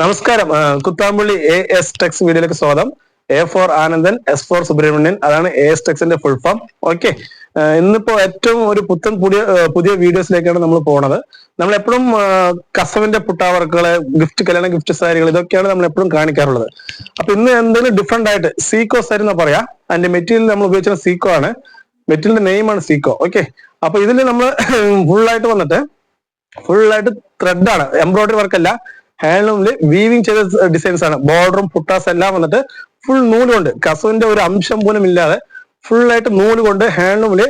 നമസ്കാരം. Kuthampully A S Tex വീഡിയോയിലേക്ക് സ്വാഗതം. A for Anandan S for Subrahmanyan. അതാണ് എ എസ് ടെക്സിന്റെ ഫുൾ ഫോം ഓക്കെ ഇന്നിപ്പോ ഏറ്റവും ഒരു പുത്തൻ പുതിയ പുതിയ വീഡിയോസിലേക്കാണ് നമ്മൾ പോണത്. നമ്മൾ എപ്പോഴും കസവിന്റെ പുട്ടാവർക്കുകൾ ഗിഫ്റ്റ് കല്യാണ ഗിഫ്റ്റ് സാരികൾ ഇതൊക്കെയാണ് നമ്മൾ എപ്പോഴും കാണിക്കാറുള്ളത്. അപ്പൊ ഇന്ന് എന്തെങ്കിലും ഡിഫറെന്റ് ആയിട്ട് സീക്കോ സാരി എന്നാ പറയാ. അതിന്റെ മെറ്റീരിയൽ നമ്മൾ ഉപയോഗിച്ച സീക്കോ ആണ്. മെറ്റീരിയലിന്റെ ആണ് സീക്കോ ഓക്കെ അപ്പൊ ഇതിൽ നമ്മൾ ഫുൾ ആയിട്ട് വന്നിട്ട് ഫുൾ ആയിട്ട് ത്രെഡ് ആണ്. എംബ്രോയിഡറി വർക്ക് അല്ല. ഹാൻഡ്ലൂമിൽ വീവിങ് ചെയ്ത ഡിസൈൻസ് ആണ്. ബോർഡറും പുട്ടാസ് എല്ലാം വന്നിട്ട് ഫുൾ നൂൽ കൊണ്ട് കസവിന്റെ ഒരു അംശം പോലും ഇല്ലാതെ ഫുൾ ആയിട്ട് നൂൽ കൊണ്ട് ഹാൻഡ്ലൂമിൽ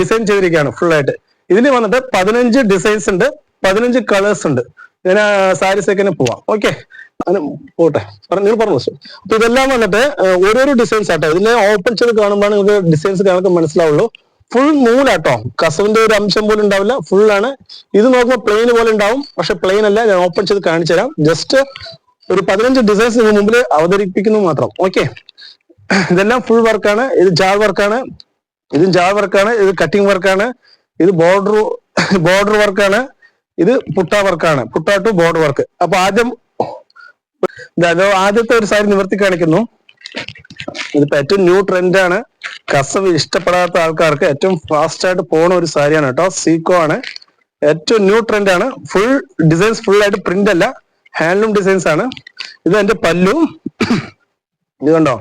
ഡിസൈൻ ചെയ്തിരിക്കുകയാണ് ഫുൾ ആയിട്ട്. ഇതിൽ വന്നിട്ട് പതിനഞ്ച് ഡിസൈൻസ് ഉണ്ട് പതിനഞ്ച് കളേഴ്സ് ഉണ്ട്. ഞാൻ സാരീസൊക്കെ പോവാം. ഓക്കെ പോട്ടെ. നിങ്ങൾ പറഞ്ഞു. അപ്പൊ ഇതെല്ലാം വന്നിട്ട് ഓരോരോ ഡിസൈൻസ് ആട്ടെ. ഇതിനെ ഓപ്പൺ ചെയ്ത് കാണുമ്പോൾ നിങ്ങൾക്ക് ഡിസൈൻസ് കാണുമ്പോൾ മനസ്സിലാവുള്ളൂ. ഫുൾ നൂലാട്ടോ കസവിന്റെ ഒരു അംശം പോലും ഉണ്ടാവില്ല. ഫുൾ ആണ്. ഇത് നോക്കുമ്പോൾ പ്ലെയിൻ പോലെ ഉണ്ടാവും. പക്ഷെ പ്ലെയിൻ അല്ല. ഞാൻ ഓപ്പൺ ചെയ്ത് കാണിച്ചു തരാം. ജസ്റ്റ് ഒരു പതിനഞ്ച് ഡിസൈൻസ് നിങ്ങൾ മുമ്പിൽ അവതരിപ്പിക്കുന്നു മാത്രം. ഓക്കെ ഇതെല്ലാം ഫുൾ വർക്കാണ് ഇത് ജാൾ വർക്കാണ് ഇതും ജാൾ വർക്കാണ് ഇത് കട്ടിംഗ് വർക്കാണ് ഇത് ബോർഡർ ബോർഡർ വർക്കാണ് ഇത് പുട്ട വർക്കാണ് പുട്ട ടു ബോർഡർ വർക്ക് അപ്പൊ ആദ്യം ആദ്യത്തെ ഒരു സാരി നിവർത്തി കാണിക്കുന്നു. ഇതിപ്പോ ഏറ്റവും ന്യൂ ട്രെൻഡ് ആണ്. കസവ് ഇഷ്ടപ്പെടാത്ത ആൾക്കാർക്ക് ഏറ്റവും ഫാസ്റ്റ് ആയിട്ട് പോണ ഒരു സാരിയാണ് കേട്ടോ സീക്കോ ആണ്. ഏറ്റവും ന്യൂ ട്രെൻഡ് ആണ്. ഫുൾ ഡിസൈൻസ് ഫുൾ ആയിട്ട് പ്രിന്റ് അല്ല ഹാൻഡ്ലൂം ഡിസൈൻസ് ആണ്. ഇത് എന്റെ പല്ലും. ഇത് കണ്ടോ?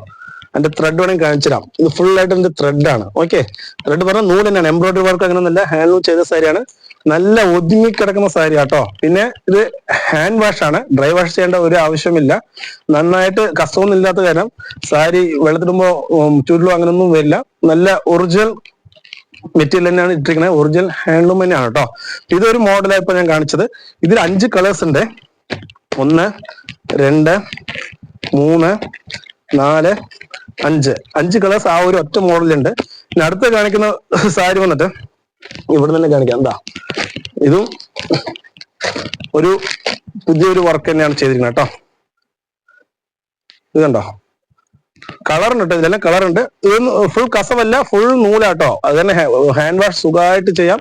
എന്റെ ത്രെഡ് വേണമെങ്കിൽ കാണിച്ചിടാം ഇത് ഫുൾ ആയിട്ട് എന്റെ ത്രെഡ് ആണ്. ഓക്കെ ത്രെഡ് പറഞ്ഞാൽ നൂൽ തന്നെയാണ്. എംബ്രോയിഡറി വർക്ക് അങ്ങനെ ഒന്നല്ല ഹാൻഡ്ലൂം ചെയ്ത സാരിയാണ്. നല്ല ഒതുങ്ങി കിടക്കുന്ന സാരി ആട്ടോ. പിന്നെ ഇത് ഹാൻഡ് വാഷ് ആണ്. ഡ്രൈ വാഷ് ചെയ്യേണ്ട ഒരു ആവശ്യമില്ല. നന്നായിട്ട് കസ്റ്റമൊന്നും ഇല്ലാത്ത കാരണം സാരി വെള്ളത്തിടുമ്പോ ചുരുളോ അങ്ങനൊന്നും വരില്ല. നല്ല ഒറിജിനൽ മെറ്റീരിയൽ തന്നെയാണ് ഇട്ടിരിക്കുന്നത്. ഒറിജിനൽ ഹാൻഡ്ലൂം തന്നെയാണ് കേട്ടോ ഇതൊരു മോഡലായി ഇപ്പൊ ഞാൻ കാണിച്ചത്. ഇതിൽ അഞ്ച് കളേഴ്സ് ഉണ്ട്. ഒന്ന് രണ്ട് മൂന്ന് നാല് അഞ്ച്. അഞ്ച് കളേഴ്സ് ആ ഒരു ഒറ്റ മോഡലുണ്ട് അടുത്ത കാണിക്കുന്ന സാരി വന്നിട്ട് ഇവിടെ തന്നെ കാണിക്കാം. എന്താ? ഇതും ഒരു പുതിയൊരു വർക്ക് തന്നെയാണ് ചെയ്തിരിക്കുന്നത് കേട്ടോ. ഇത് കണ്ടോ? കളർ ഉണ്ട് കേട്ടോ. ഇതിലെല്ലാം കളർ ഉണ്ട്. ഇതൊന്നും ഫുൾ കസവല്ല ഫുൾ നൂലാട്ടോ അത് തന്നെ ഹാൻഡ് വാഷ് സുഖമായിട്ട് ചെയ്യാം.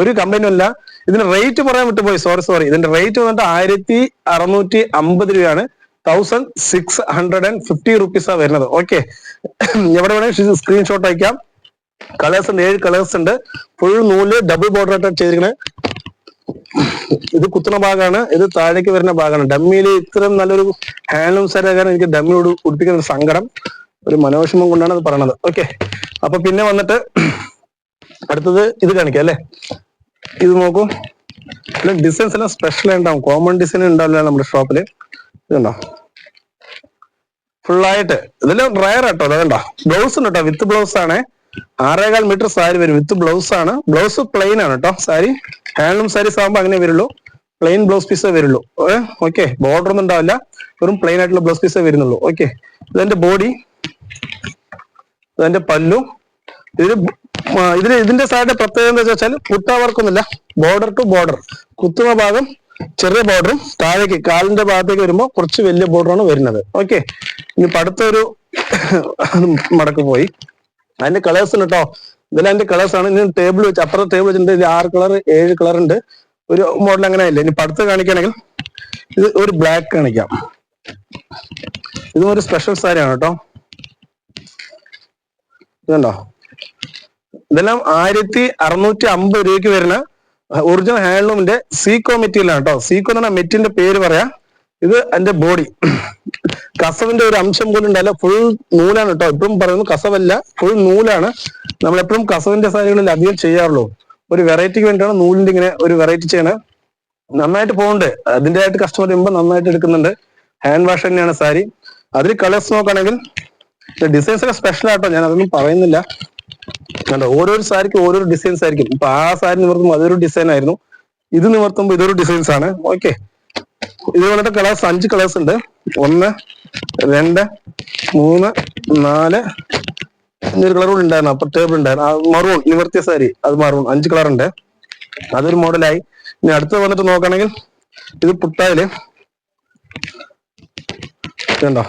ഒരു കമ്പനി അല്ല ഇതിന്റെ റേറ്റ് പറയാൻ വിട്ടുപോയി. സോറി സോറി ഇതിന്റെ റേറ്റ് വന്നിട്ട് ആയിരത്തി അറുന്നൂറ്റി അമ്പത് രൂപയാണ്. Thousand six hundred and fifty റുപ്പീസാണ് വരുന്നത്. ഓക്കെ എവിടെ വേണമെങ്കിൽ സ്ക്രീൻഷോട്ട് അയക്കാം. കളേഴ്സ് ഉണ്ട് ഏഴ് കളേഴ്സ് ഉണ്ട്. ഫുൾ നൂൽ ഡബിൾ ബോർഡർ ആയിട്ട് ചെയ്തിരിക്കുന്നത് ഇത് കുത്തുന്ന ഭാഗമാണ് ഇത് താഴേക്ക് വരുന്ന ഭാഗമാണ് ഡമ്മിയിൽ ഇത്രയും നല്ലൊരു ഹാൻഡ്ലൂം സാരാകാൻ എനിക്ക് ഡമ്മിയോട് ഉടുപ്പിക്കുന്ന ഒരു സങ്കടം. ഒരു മനോവിഷമം കൊണ്ടാണ് അത് പറയണത്. ഓക്കെ അപ്പൊ പിന്നെ വന്നിട്ട് അടുത്തത് ഇത് കാണിക്കാം അല്ലെ? ഇത് നോക്കൂ. പിന്നെ ഡിസൈൻസ് എല്ലാം സ്പെഷ്യൽ ഉണ്ടാവും കോമൺ ഡിസൈൻ ഉണ്ടാവില്ല നമ്മുടെ ഷോപ്പിൽ ഇതുണ്ടോ ഫുള്ളായിട്ട് ഇതെല്ലാം റയർ ആട്ടോ അതുണ്ടോ ബ്ലൗസ് ഉണ്ട് വിത്ത് ബ്ലൗസ് ആണ്. ആറേകാൽ മീറ്റർ സാരി വരും. വിത്ത് ബ്ലൗസ് ആണ്. ബ്ലൗസ് പ്ലെയിൻ ആണ് കേട്ടോ സാരി. ഹാൻഡ്ലൂം സാരി ആകുമ്പോൾ അങ്ങനെ വരുള്ളൂ. പ്ലെയിൻ ബ്ലൗസ് പീസേ വരുള്ളൂ. ഓക്കെ ബോർഡർ ഒന്നും ഉണ്ടാവില്ല. വെറും പ്ലെയിൻ ആയിട്ടുള്ള ബ്ലൗസ് പീസേ വരുന്നുള്ളൂ. ഓക്കെ ഇതെന്റെ ബോഡി ഇതെന്റെ പല്ലു. ഇതിൽ ഇതിന് ഇതിന്റെ സാരിയുടെ പ്രത്യേകത എന്താ വെച്ചാൽ കുട്ട വർക്കൊന്നുമില്ല. ബോർഡർ ടു ബോർഡർ കുത്തുന്ന ഭാഗം ചെറിയ ബോർഡറും താഴേക്ക് കാലിന്റെ ഭാഗത്തേക്ക് വരുമ്പോൾ കുറച്ച് വലിയ ബോർഡറാണ് വരുന്നത്. ഓക്കെ ഇനി അടുത്തൊരു മടക്ക് പോയി. അതിന്റെ കളേഴ്സ് ഉണ്ട് കേട്ടോ ഇതിൽ അതിന്റെ കളേഴ്സ് ആണ്. ഇനി ടേബിൾ വെച്ച് അപ്പുറത്തെ ടേബിൾ വെച്ചിട്ടുണ്ട് ആറ് കളർ ഏഴ് കളർ ഉണ്ട്. ഒരു മോഡൽ അങ്ങനെ ഇല്ല. ഇനി പടുത്ത് കാണിക്കുകയാണെങ്കിൽ ഇത് ഒരു ബ്ലാക്ക് കാണിക്കാം. ഇതും ഒരു സ്പെഷ്യൽ സാരിയാണ് കേട്ടോ ഇതുണ്ടോ ഇതെല്ലാം ആയിരത്തി അറുന്നൂറ്റി അമ്പത് രൂപയ്ക്ക് വരുന്ന ഒറിജിനൽ ഹാൻഡ്ലൂമിന്റെ സീക്കോ മെറ്റീരിയൽ ആണ് കേട്ടോ സീക്കോ എന്ന് പറഞ്ഞാൽ മെറ്റീരിയലിന്റെ പേര് പറയാം. ഇത് എന്റെ ബോഡി കസവിന്റെ ഒരു അംശം പോലും ഉണ്ടല്ല ഫുൾ നൂലാണ് കേട്ടോ. ഇപ്പം പറയുന്നു കസവല്ല ഫുൾ നൂലാണ്. നമ്മൾ എപ്പോഴും കസവിന്റെ സാരികളിൽ അധികം ചെയ്യാറുള്ളൂ. ഒരു വെറൈറ്റിക്ക് വേണ്ടിയാണ് നൂലിന്റെ ഇങ്ങനെ ഒരു വെറൈറ്റി ചെയ്യണേ. നന്നായിട്ട് പോകുന്നുണ്ട് അതിന്റെ ആയിട്ട് കസ്റ്റമർ വരുമ്പോൾ നന്നായിട്ട് എടുക്കുന്നുണ്ട്. ഹാൻഡ് വാഷ് തന്നെയാണ് സാരി. അതിൽ കളേഴ്സ് നോക്കുകയാണെങ്കിൽ ഡിസൈൻസ് ഒക്കെ സ്പെഷ്യൽ ആട്ടോ. ഞാൻ അതൊന്നും പറയുന്നില്ല. കണ്ടോ? ഓരോരോ സാരിക്ക് ഓരോരോ ഡിസൈൻസ് ആയിരിക്കും. ഇപ്പൊ ആ സാരി നിവർത്തുമ്പോൾ അതൊരു ഡിസൈൻ ആയിരുന്നു. ഇത് നിവർത്തുമ്പോൾ ഇതൊരു ഡിസൈൻസ് ആണ്. ഓക്കെ ഇത് വന്നിട്ട് കളേഴ്സ് അഞ്ച് കളേഴ്സ് ഉണ്ട്. ഒന്ന് രണ്ട് മൂന്ന് നാല്. ഒരു കളർ കൂടെ ഉണ്ടായിരുന്നു. അപ്പൊ ടേബിൾ ഉണ്ടായിരുന്നു. മറൂൺ നിവർത്തിയ സാരി അത് മറൂൺ അഞ്ച് കളർ ഉണ്ട്. അതൊരു മോഡലായി ഇനി അടുത്ത് വന്നിട്ട് നോക്കുകയാണെങ്കിൽ ഇത് പുട്ടായിൽ. കണ്ടോ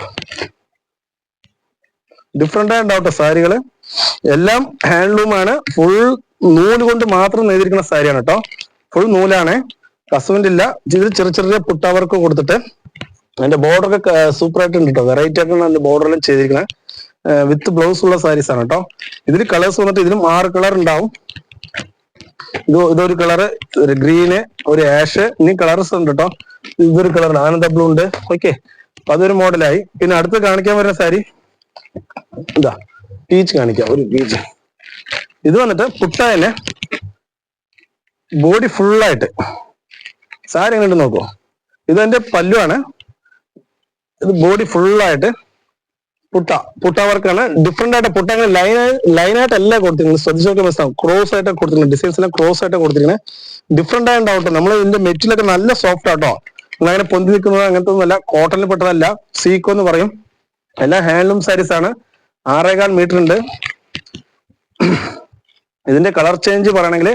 ഡിഫറെന്റ് ആയിട്ടുണ്ടാവട്ടെ സാരികൾ. എല്ലാം ഹാൻഡ്ലൂമാണ് ഫുൾ നൂൽ കൊണ്ട് മാത്രം നെയ്തിരിക്കുന്ന സാരിയാണ് കേട്ടോ ഫുൾ നൂലാണ്. കസവിന്റെ ഇല്ല. ഇതിൽ ചെറിയ ചെറിയ പുട്ടവർക്ക് കൊടുത്തിട്ട് അതിന്റെ ബോർഡർ ഒക്കെ സൂപ്പർ ആയിട്ടുണ്ട് കേട്ടോ വെറൈറ്റി ആയിട്ടാണ് അതിന്റെ ബോർഡർ എല്ലാം ചെയ്തിരിക്കുന്നത്. വിത്ത് ബ്ലൗസ് ഉള്ള സാരീസ് ആണ് കേട്ടോ ഇതിൽ കളേഴ്സ് വന്നിട്ട് ഇതിലും ആറ് കളർ ഉണ്ടാവും. ഇത് ഇതൊരു കളറ് ഒരു ഗ്രീന് ഒരു ആഷ് ഇനി കളേഴ്സ് ഉണ്ട് കേട്ടോ ഇതൊരു കളർ ആനന്ദ ബ്ലൂ ഉണ്ട്. ഓക്കെ അതൊരു മോഡലായി പിന്നെ അടുത്ത് കാണിക്കാൻ വരുന്ന സാരി ഇതാ പീച്ച് കാണിക്കാം. ഒരു പീച്ച് ഇത് വന്നിട്ട് പുട്ട തന്നെ ബോഡി ഫുള്ളായിട്ട് സാരി എങ്ങനെ നോക്കൂ. ഇത് എന്റെ പല്ലുവാണ്. ഇത് ബോഡി ഫുള്ളായിട്ട് പുട്ട പുട്ട വർക്കാണ് ഡിഫറെന്റ് ആയിട്ട് പുട്ട അങ്ങനെ ലൈൻ ലൈനായിട്ട് എല്ലാം കൊടുത്തിരിക്കുന്നത്. ശ്രദ്ധിച്ചു നോക്കി മനസ്സിലാവും. ക്രോസ് ആയിട്ട് കൊടുത്തിരിക്കുന്നത്. ഡിസൈൻസ് എല്ലാം ക്രോസ് ആയിട്ട് കൊടുത്തിരിക്കുന്നത്. ഡിഫറെന്റ് ആയിട്ടുണ്ടാവട്ടെ നമ്മൾ ഇതിന്റെ മെറ്റീരിയലൊക്കെ നല്ല സോഫ്റ്റ് ആട്ടോ. അങ്ങനെ പൊന്തി നിൽക്കുന്നത് അങ്ങനത്തെ ഒന്നുമല്ല കോട്ടണിൽ പെട്ടതല്ല. സീക്കോ എന്ന് പറയും. എല്ലാം ഹാൻഡ്ലൂം സാരീസ് ആണ്. ആറേകാൽ മീറ്റർ ഉണ്ട്. ഇതിന്റെ കളർ ചേഞ്ച് പറയണമെങ്കിൽ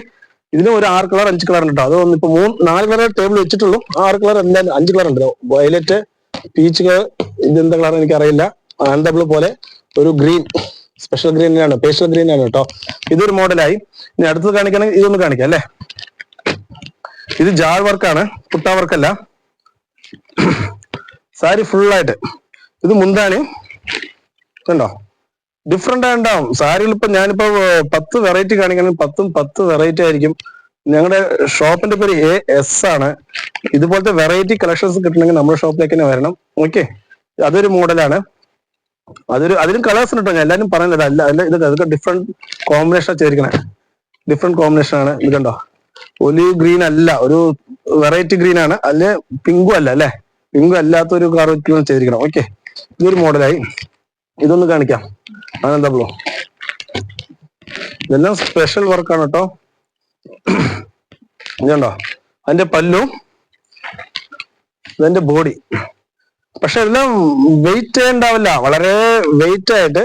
ഇതിന് ഒരു ആറ് കളർ അഞ്ച് കളർ ഉണ്ട് കേട്ടോ അത് ഒന്ന് ഇപ്പൊ മൂന്ന് നാല് കളർ ടേബിൾ വെച്ചിട്ടുള്ളൂ. ആറ് കളർ എന്തായാലും അഞ്ച് കളർ ഉണ്ട് വയലറ്റ് പീച്ച് കളർ ഇതെന്താ കളർ എനിക്ക് അറിയില്ല ആൻഡബിൾ പോലെ ഒരു ഗ്രീൻ സ്പെഷ്യൽ ഗ്രീൻ ആണ് പേഷ്യൽ ഗ്രീൻ ആണ് കേട്ടോ ഇതൊരു മോഡലായി ഇനി അടുത്തത് കാണിക്കണമെങ്കിൽ ഇതൊന്ന് കാണിക്കാം അല്ലേ? ഇത് ജാർ വർക്കാണ് പുട്ട വർക്കല്ല സാരി ഫുള്ളായിട്ട് ഇത് മുന്താണി. കണ്ടോ? ഡിഫറെന്റ് ആയിട്ടാവും സാരികൾ ഇപ്പൊ ഞാനിപ്പോ പത്ത് വെറൈറ്റി കാണിക്കണമെങ്കിൽ പത്തും പത്ത് വെറൈറ്റി ആയിരിക്കും. ഞങ്ങളുടെ ഷോപ്പിന്റെ പേര് എ എസ് ആണ്. ഇതുപോലത്തെ വെറൈറ്റി കളക്ഷൻസ് കിട്ടണമെങ്കിൽ നമ്മുടെ ഷോപ്പിലേക്ക് തന്നെ വരണം. ഓക്കെ അതൊരു മോഡലാണ്. അതൊരു അതിലും കളേഴ്സ് ഉണ്ട് ഞാൻ എല്ലാവരും പറയുന്നത് അല്ല അല്ല ഇത് അതൊക്കെ ഡിഫറെന്റ് കോമ്പിനേഷൻ ചേരിക്കണേ ഡിഫറെന്റ് കോമ്പിനേഷൻ ആണ്. ഇത് കണ്ടോ? ഒലിവ് ഗ്രീൻ അല്ല ഒരു വെറൈറ്റി ഗ്രീൻ ആണ്. അല്ലെ പിങ്കും അല്ല അല്ലെ? പിങ്കും അല്ലാത്ത ഒരു കളർ ചെയ്തിരിക്കണം. ഓക്കെ ഇതൊരു മോഡലായി ഇതൊന്ന് കാണിക്കാം. അതെന്താ ബ്ലോ ഇതെല്ലാം സ്പെഷ്യൽ വർക്കാണ് കേട്ടോ ഇതുണ്ടോ അതിന്റെ പല്ലും ഇതിന്റെ ബോഡി പക്ഷെ എല്ലാം വെയിറ്റ് ഉണ്ടാവില്ല. വളരെ വെയിറ്റ് ആയിട്ട്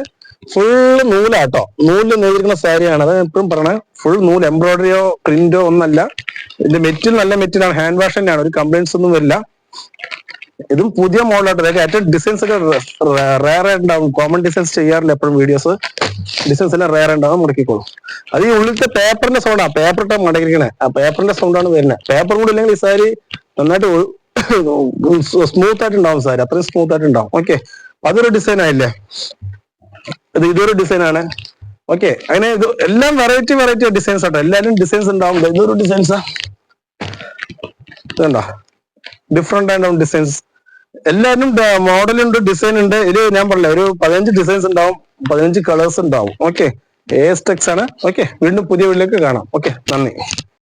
ഫുള്ള് നൂലാട്ടോ നൂൽ നെയ്തിരിക്കുന്ന സാരിയാണ് അത് എപ്പോഴും പറയണേ. ഫുൾ നൂൽ എംബ്രോയിഡറിയോ പ്രിന്റോ ഒന്നല്ല. ഇതിന്റെ മെറ്റീരിയൽ നല്ല മെറ്റീരിയൽ ഹാൻഡ് വാഷ് തന്നെയാണ്. ഒരു കംപ്ലൈൻസ് ഒന്നും വരില്ല. ഇതും പുതിയ മോഡലായിട്ട് അതായത് ഏറ്റവും ഡിസൈൻസ് ഒക്കെ റയർ ഉണ്ടാവും കോമൺ ഡിസൈൻസ് ചെയ്യാറില്ല എപ്പോഴും വീഡിയോസ് ഡിസൈൻസ് എല്ലാം റയർ ഉണ്ടാവും മുടക്കിക്കോളും. അത് ഈ ഉള്ളിലത്തെ പേപ്പറിന്റെ സൗണ്ടാ പേപ്പർ ഇട്ടാ മടക്കിരിക്കണേ ആ പേപ്പറിന്റെ സൗണ്ടാണ് വരുന്നത് പേപ്പർ കൂടി ഇല്ലെങ്കിൽ ഈ സാരി നന്നായിട്ട് സ്മൂത്ത് ആയിട്ട് ഉണ്ടാവും സാരി. അത്രയും സ്മൂത്ത് ആയിട്ട് ഉണ്ടാവും ഓക്കെ അതൊരു ഡിസൈൻ ആയില്ലേ? ഇത് ഇതൊരു ഡിസൈൻ ആണ്. ഓക്കെ അങ്ങനെ ഇത് എല്ലാം വെറൈറ്റി വെറൈറ്റി ഡിസൈൻസ് ആട്ടോ. എല്ലാവരും ഡിസൈൻസ് ഉണ്ടാവും. ഇതൊരു ഡിസൈൻസാ ഇതുണ്ടോ? ഡിഫറെന്റ് ആയിട്ടും ഡിസൈൻസ് എല്ലാവരും മോഡൽ ഉണ്ട് ഡിസൈൻ ഉണ്ട്. ഇത് ഞാൻ പറഞ്ഞില്ല ഒരു പതിനഞ്ച് ഡിസൈൻസ് ഉണ്ടാവും പതിനഞ്ച് കളേഴ്സ് ഉണ്ടാവും. ഓക്കെ എ എസ് ടെക്സ് ആണ്. ഓക്കെ വീണ്ടും പുതിയ വീട്ടിലേക്ക് കാണാം. ഓക്കെ നന്ദി.